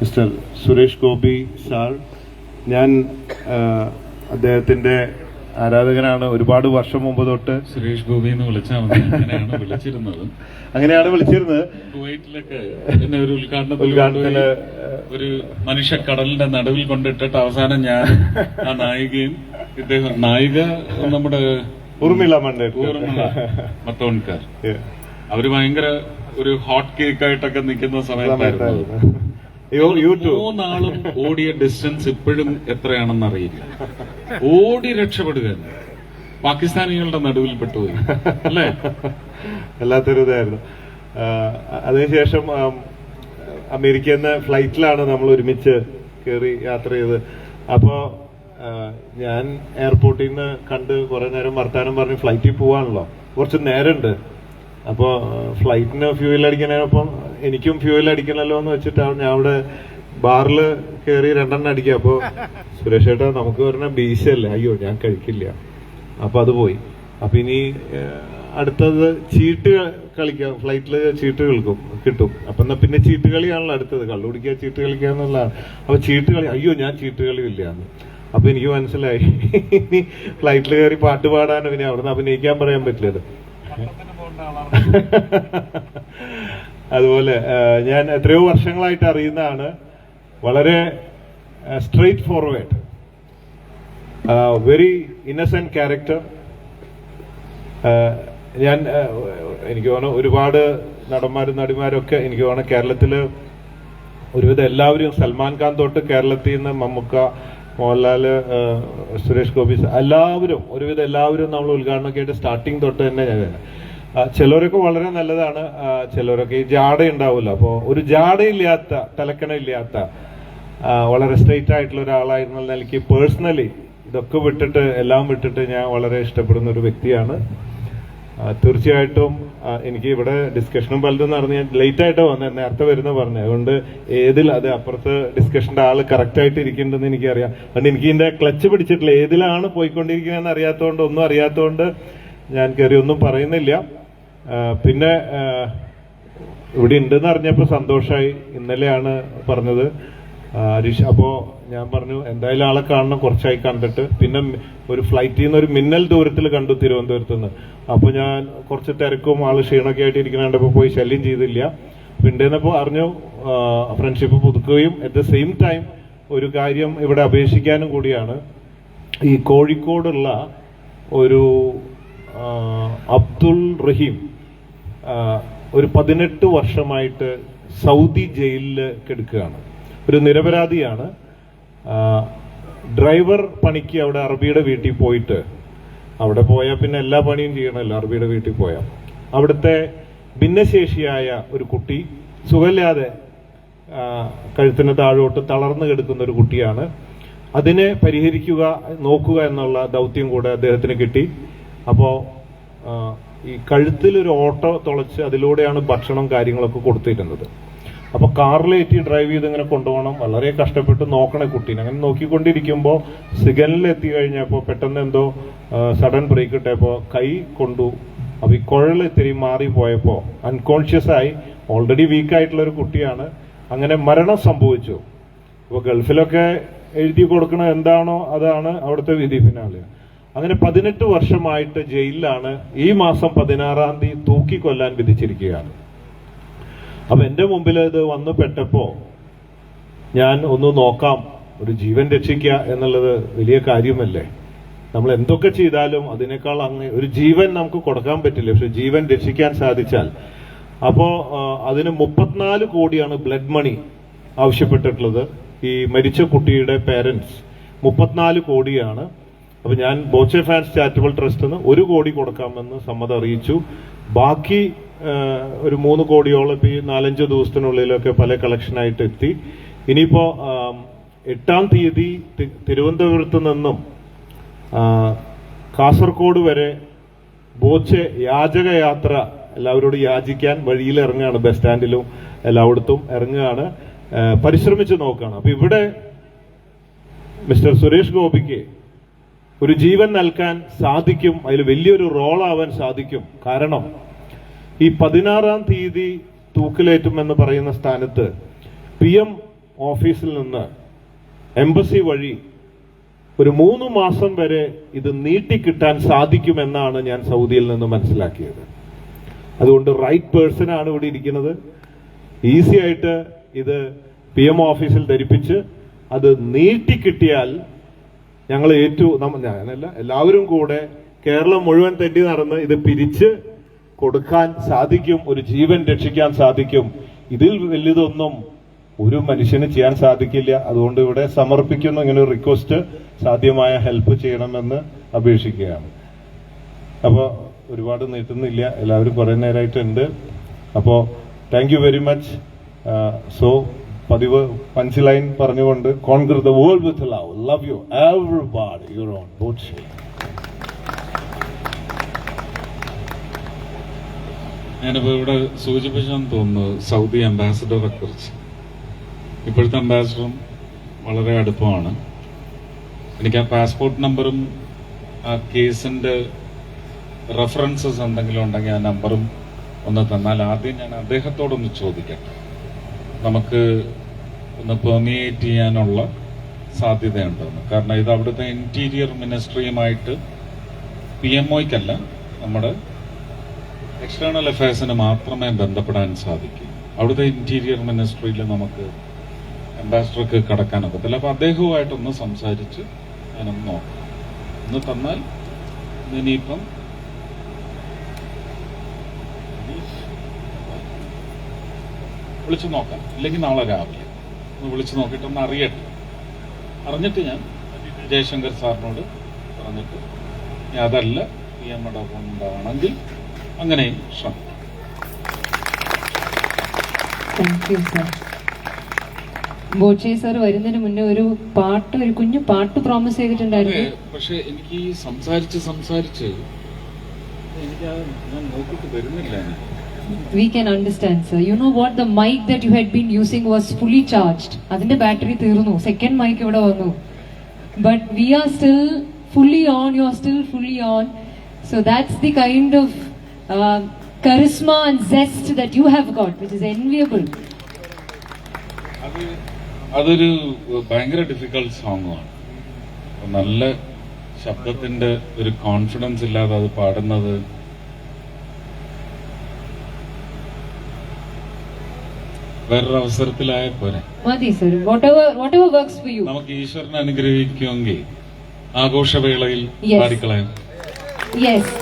Mister Suresh Gopi sir ഞാൻ അദ്ദേഹത്തിന്റെ ആരാധകനാണ് ഒരുപാട് വർഷം മുമ്പ് തൊട്ട് സുരേഷ് ഗോപി എന്ന് വിളിച്ചാൽ മതി. അങ്ങനെയാണ് വിളിച്ചിരുന്നത്. അങ്ങനെയാണ് വിളിച്ചിരുന്നത്. കുവൈറ്റിലൊക്കെ എന്നെ ഒരു ഉദ്ഘാടനത്തിന് ഒരു മനുഷ്യ കടലിന്റെ നടുവിൽ കൊണ്ടിട്ടിട്ട് അവസാനം ഞാൻ ആ നായികയും ഇദ്ദേഹം നായിക നമ്മുടെ ഉർമിള ഊർമിള മട്ടോൺകാർ അവർ ഭയങ്കര ഒരു ഹോട്ട് കേക്ക് ആയിട്ടൊക്കെ നിൽക്കുന്ന സമയത്തായിരുന്നു. മൂന്നാളും ഓടിയ ഡിസ്റ്റൻസ് ഇപ്പോഴും എത്രയാണെന്ന് അറിയില്ല. ഓടി രക്ഷപ്പെടുക പാകിസ്ഥാനികളുടെ നടുവിൽ പെട്ടുപോയി. അല്ലേ? വല്ലാത്തൊരു ഇതായിരുന്നു. അതിനുശേഷം അമേരിക്കയിൽ നിന്ന് ഫ്ലൈറ്റിലാണ് നമ്മൾ ഒരുമിച്ച് കയറി യാത്ര ചെയ്ത് അപ്പോ ആ, ഞാൻ എയർപോർട്ടിൽ നിന്ന് കണ്ട് കുറെ നേരം വർത്താനം പറഞ്ഞ് ഫ്ലൈറ്റിൽ പോവാണല്ലോ. കുറച്ച് നേരമുണ്ട് അപ്പോൾ ഫ്ലൈറ്റിന് ഫ്യൂവൽ അടിക്കണപ്പം എനിക്കും ഫ്യൂവൽ അടിക്കണല്ലോ എന്ന് വെച്ചിട്ടാണ് ഞാൻ അവിടെ ബാറിൽ കയറി രണ്ടെണ്ണം അടിക്കുക. അപ്പോൾ സുരേഷ് ഏട്ടാ നമുക്ക് പറഞ്ഞ ബീച്ചല്ലേ അയ്യോ ഞാൻ കഴിക്കില്ല. അപ്പോൾ അത് പോയി. അപ്പോൾ ഇനി അടുത്തത് ചീട്ട് കളിക്കാം. ഫ്ലൈറ്റിൽ ചീട്ട് കളിക്കും കിട്ടും. അപ്പം എന്നാൽ പിന്നെ ചീട്ട് കളിയാണല്ലോ അടുത്തത്. കള്ളു കുടിക്കുക ചീട്ട് കളിക്കുക എന്നുള്ളതാണ്. അപ്പോൾ ചീട്ട് കളി അയ്യോ ഞാൻ ചീട്ട് കളി ഇല്ല എന്ന് അപ്പൊ എനിക്ക് മനസ്സിലായി. ഫ്ലൈറ്റിൽ കയറി പാട്ട് പാടാനോ പിന്നെ അവിടുന്ന് അഭിനയിക്കാൻ പറയാൻ പറ്റില്ലല്ലോ. അതുപോലെ ഞാൻ എത്രയോ വർഷങ്ങളായിട്ട് അറിയുന്നതാണ് വളരെ straightforward very innocent character ഞാൻ എനിക്ക് തോന്നുന്നു ഒരുപാട് നടന്മാരും നടിമാരും ഒക്കെ എനിക്ക് തോന്നുന്നു കേരളത്തിൽ ഒരുവിധം എല്ലാവരും സൽമാൻ ഖാൻ തൊട്ട് കേരളത്തിൽ നിന്ന് മമ്മൂക്ക മോഹൻലാൽ ആ, സുരേഷ് ഗോപി എല്ലാവരും ഒരുവിധം എല്ലാവരും നമ്മൾ ഉദ്ഘാടനമൊക്കെ ആയിട്ട് സ്റ്റാർട്ടിങ് തൊട്ട് തന്നെ ഞാൻ ചിലരൊക്കെ വളരെ നല്ലതാണ്. ചിലരൊക്കെ ഈ ജാട ഉണ്ടാവില്ല അപ്പോൾ ഒരു ജാടയില്ലാത്ത തലക്കണയില്ലാത്ത വളരെ സ്ട്രെയിറ്റ് ആയിട്ടുള്ള ഒരാളായിരുന്ന നിലയ്ക്ക് പേഴ്സണലി ഇതൊക്കെ വിട്ടിട്ട് എല്ലാം വിട്ടിട്ട് ഞാൻ വളരെ ഇഷ്ടപ്പെടുന്ന ഒരു വ്യക്തിയാണ്. തീർച്ചയായിട്ടും എനിക്ക് ഇവിടെ ഡിസ്കഷനും പലതും നടന്ന് ഞാൻ ലേറ്റ് ആയിട്ടാ വന്നത് നേരത്തെ വരുന്ന പറഞ്ഞു. അതുകൊണ്ട് ഏതിൽ അത് അപ്പുറത്ത് ഡിസ്കഷന്റെ ആൾ കറക്റ്റ് ആയിട്ട് ഇരിക്കുന്നുണ്ടെന്ന് എനിക്കറിയാം. അതുകൊണ്ട് എനിക്ക് ഇതിന്റെ ക്ലച്ച് പിടിച്ചിട്ടില്ല. ഏതിലാണ് പോയിക്കൊണ്ടിരിക്കുന്നതെന്ന് അറിയാത്തതുകൊണ്ട് ഒന്നും അറിയാത്തതുകൊണ്ട് ഞാൻ കയറി ഒന്നും പറയുന്നില്ല. പിന്നെ ഇവിടെ ഉണ്ടെന്ന് അറിഞ്ഞപ്പോൾ സന്തോഷമായി ഇന്നലെയാണ് പറഞ്ഞത്. ഹരീഷ് അപ്പോ ഞാൻ പറഞ്ഞു എന്തായാലും ആളെ കാണണം കുറച്ചായി കണ്ടിട്ട്. പിന്നെ ഒരു ഫ്ലൈറ്റിൽ നിന്ന് ഒരു മിന്നൽ ദൂരത്തിൽ കണ്ടു തിരുവനന്തപുരത്ത് നിന്ന് അപ്പൊ ഞാൻ കുറച്ച് തിരക്കും ആൾ ക്ഷീണമൊക്കെ ആയിട്ട് ഇരിക്കണപ്പോൾ പോയി ശല്യം ചെയ്തില്ല. പിണ്ടേന്നപ്പോ അറിഞ്ഞു ഫ്രണ്ട്ഷിപ്പ് പുതുക്കുകയും അറ്റ് ദ സെയിം ടൈം ഒരു കാര്യം ഇവിടെ അപേക്ഷിക്കാനും കൂടിയാണ്. ഈ കോഴിക്കോടുള്ള ഒരു അബ്ദുൾ റഹീം ഒരു പതിനെട്ട് വർഷമായിട്ട് സൗദി ജയിലിൽ കിടക്കുകയാണ്. ഒരു നിരപരാധിയാണ്. ഡ്രൈവർ പണിക്ക് അവിടെ അറബിയുടെ വീട്ടിൽ പോയിട്ട് അവിടെ പോയാൽ പിന്നെ എല്ലാ പണിയും ചെയ്യണമല്ലോ അറബിയുടെ വീട്ടിൽ പോയാൽ അവിടുത്തെ ഭിന്നശേഷിയായ ഒരു കുട്ടി സുഖമില്ലാതെ കഴുത്തിന് താഴോട്ട് തളർന്നു കിടക്കുന്ന ഒരു കുട്ടിയാണ്. അതിനെ പരിഹരിക്കുക നോക്കുക എന്നുള്ള ദൗത്യം കൂടെ അദ്ദേഹത്തിന് കിട്ടി. അപ്പോൾ ഈ കഴുത്തിൽ ഒരു ഓട്ടോ തുളച്ച് അതിലൂടെയാണ് ഭക്ഷണം കാര്യങ്ങളൊക്കെ കൊടുത്തിരുന്നത്. അപ്പൊ കാറിലേറ്റി ഡ്രൈവ് ചെയ്ത് ഇങ്ങനെ കൊണ്ടുപോകണം. വളരെ കഷ്ടപ്പെട്ട് നോക്കണേ കുട്ടീനെ. അങ്ങനെ നോക്കിക്കൊണ്ടിരിക്കുമ്പോൾ സിഗ്നലിൽ എത്തി കഴിഞ്ഞപ്പോൾ പെട്ടെന്ന് എന്തോ സഡൻ ബ്രേക്ക് ഇട്ടപ്പോൾ കൈ കൊണ്ടു. അപ്പൊ ഈ കുഴൽ ഇത്തിരി മാറി പോയപ്പോ അൺകോൺഷ്യസ് ആയി ഓൾറെഡി വീക്ക് ആയിട്ടുള്ള ഒരു കുട്ടിയാണ്. അങ്ങനെ മരണം സംഭവിച്ചു. അപ്പോൾ ഗൾഫിലൊക്കെ എഴുതി കൊടുക്കണ എന്താണോ അതാണ് അവിടുത്തെ വിധി പിന്നാലെ. അങ്ങനെ പതിനെട്ട് വർഷമായിട്ട് ജയിലിലാണ് ഈ മാസം പതിനാറാം തീയതി തൂക്കിക്കൊല്ലാൻ വിധിച്ചിരിക്കുകയാണ്. അപ്പൊ എന്റെ മുമ്പിൽ ഇത് വന്നു പെട്ടപ്പോ ഞാൻ ഒന്ന് നോക്കാം ഒരു ജീവൻ രക്ഷിക്കുക എന്നുള്ളത് വലിയ കാര്യമല്ലേ? നമ്മൾ എന്തൊക്കെ ചെയ്താലും അതിനേക്കാൾ അങ്ങ് ഒരു ജീവൻ നമുക്ക് കൊടുക്കാൻ പറ്റില്ല? പക്ഷെ ജീവൻ രക്ഷിക്കാൻ സാധിച്ചാൽ. അപ്പോ അതിന് മുപ്പത്തിനാല് കോടിയാണ് ബ്ലഡ് മണി ആവശ്യപ്പെട്ടിട്ടുള്ളത് ഈ മരിച്ച കുട്ടിയുടെ പേരൻസ്. മുപ്പത്തിനാല് കോടിയാണ്. അപ്പൊ ഞാൻ ബോച്ചെ ഫാൻസ് ചാരിറ്റബിൾ ട്രസ്റ്റിന് ഒരു കോടി കൊടുക്കാമെന്ന് സമ്മതം അറിയിച്ചു. ബാക്കി ഒരു മൂന്ന് കോടിയോളം ഇപ്പൊ ഈ നാലഞ്ച് ദിവസത്തിനുള്ളിലൊക്കെ പല കളക്ഷനായിട്ട് എത്തി. ഇനിയിപ്പോ ആ, എട്ടാം തീയതി തിരുവനന്തപുരത്ത് നിന്നും കാസർഗോഡ് വരെ ബോച്ചെ യാചകയാത്ര എല്ലാവരോടും യാചിക്കാൻ വഴിയിൽ ഇറങ്ങുകയാണ് ബസ് സ്റ്റാൻഡിലും എല്ലായിടത്തും ഇറങ്ങുകയാണ്. പരിശ്രമിച്ച് നോക്കുകയാണ്. അപ്പൊ ഇവിടെ മിസ്റ്റർ സുരേഷ് ഗോപിക്ക് ഒരു ജീവൻ നൽകാൻ സാധിക്കും അതിൽ വലിയൊരു റോളാവാൻ സാധിക്കും. കാരണം ഈ പതിനാറാം തീയതി തൂക്കിലേറ്റുമെന്ന് പറയുന്ന സ്ഥാനത്ത് പി എം ഓഫീസിൽ നിന്ന് എംബസി വഴി ഒരു മൂന്ന് മാസം വരെ ഇത് നീട്ടിക്കിട്ടാൻ സാധിക്കുമെന്നാണ് ഞാൻ സൗദിയിൽ നിന്ന് മനസ്സിലാക്കിയത്. അതുകൊണ്ട് റൈറ്റ് പേഴ്സൺ ആണ് ഇവിടെ ഇരിക്കുന്നത്. ഈസി ആയിട്ട് ഇത് പി എം ഓഫീസിൽ ധരിപ്പിച്ച് അത് നീട്ടിക്കിട്ടിയാൽ ഞങ്ങൾ ഏറ്റു ഞാനല്ല എല്ലാവരും കൂടെ കേരളം മുഴുവൻ തെറ്റി നടന്ന് ഇത് പിരിച്ച് കൊടുക്കാൻ സാധിക്കും ഒരു ജീവൻ രക്ഷിക്കാൻ സാധിക്കും. ഇതിൽ വലുതൊന്നും ഒരു മനുഷ്യന് ചെയ്യാൻ സാധിക്കില്ല. അതുകൊണ്ട് ഇവിടെ സമർപ്പിക്കുന്ന. ഇങ്ങനെ ഒരു റിക്വസ്റ്റ് സാധ്യമായ ഹെൽപ്പ് ചെയ്യണമെന്ന് അപേക്ഷിക്കുകയാണ്. അപ്പോൾ ഒരുപാട് നീട്ടുന്നില്ല. എല്ലാവരും കുറെ നേരമായിട്ടുണ്ട് അപ്പോൾ thank you very much so പതിവ് പഞ്ച് ലൈൻ പറഞ്ഞുകൊണ്ട് conquer the world with love. Love you everybody your own boat ഞാനിപ്പോ ഇവിടെ സൂചിപ്പിച്ചെന്ന് തോന്നുന്നത് സൗദി അംബാസിഡറെ കുറിച്ച്. ഇപ്പോഴത്തെ അംബാസിഡറും വളരെ അടുപ്പമാണ്. എനിക്ക് ആ പാസ്പോർട്ട് നമ്പറും ആ കേസിന്റെ റെഫറൻസസ് എന്തെങ്കിലും ഉണ്ടെങ്കിൽ ആ നമ്പറും ഒന്ന് തന്നാൽ ആദ്യം ഞാൻ അദ്ദേഹത്തോടൊന്ന് ചോദിക്കട്ടെ. നമുക്ക് ഒന്ന് പെർമിയേറ്റ് ചെയ്യാനുള്ള സാധ്യതയുണ്ടെന്ന്. കാരണം ഇത് അവിടുത്തെ ഇന്റീരിയർ മിനിസ്ട്രിയുമായിട്ട് പി എം ഒയ്ക്കല്ല നമ്മുടെ എക്സ്റ്റേണൽ അഫയേഴ്സിന് മാത്രമേ ബന്ധപ്പെടാൻ സാധിക്കൂ. അവിടുത്തെ ഇന്റീരിയർ മിനിസ്ട്രിയിൽ നമുക്ക് അംബാസിഡർക്ക് കടക്കാൻ ഒക്കത്തില്ല. അപ്പോൾ അദ്ദേഹവുമായിട്ടൊന്ന് സംസാരിച്ച് ഞാനൊന്ന് നോക്കാം. ഒന്ന് തന്നാൽ ഇനിയിപ്പം വിളിച്ചു നോക്കാം. ഇല്ലെങ്കിൽ നാളെ രാവിലെ. ഒന്ന് വിളിച്ചു നോക്കിയിട്ട് ഒന്ന് അറിയട്ടെ. അറിഞ്ഞിട്ട് ഞാൻ ജയശങ്കർ സാറിനോട് പറഞ്ഞിട്ട് അതല്ല പി എമ്മയുടെ കൊണ്ടാണെങ്കിൽ അങ്ങനെ ശ്രമിക്കും thank you sir Boche sir വരുന്നതിന് മുന്നേ ഒരു പാട്ട് ഒരു കുഞ്ഞു പാട്ട് പ്രോമിസ് ചെയ്തിട്ടുണ്ടായിരുന്നു. പക്ഷെ എനിക്ക് സംസാരിച്ച് സംസാരിച്ച് എനിക്ക് ഞാൻ വരുന്നില്ല we can understand sir you know what the mike that you had been using was fully charged അതിന്റെ ബാറ്ററി തീർന്നു. സെക്കൻഡ് മൈക്ക് ഇവിടെ വന്നു. But we are still fully on you are still fully on so that's the kind of charisma charisma and zest that you have got, which is enviable. അതൊരു ഭയങ്കര difficult സോങ്ങാണ് നല്ല ശബ്ദത്തിന്റെ ഒരു confidence ഇല്ലാതെ അത് പാടുന്നത്. വേറൊരു അവസരത്തിലായ പോരെ നമുക്ക് ഈശ്വരനെ അനുഗ്രഹിക്കുമെങ്കിൽ ആഘോഷവേളയിൽ പാടിക്കളയാം. യെസ്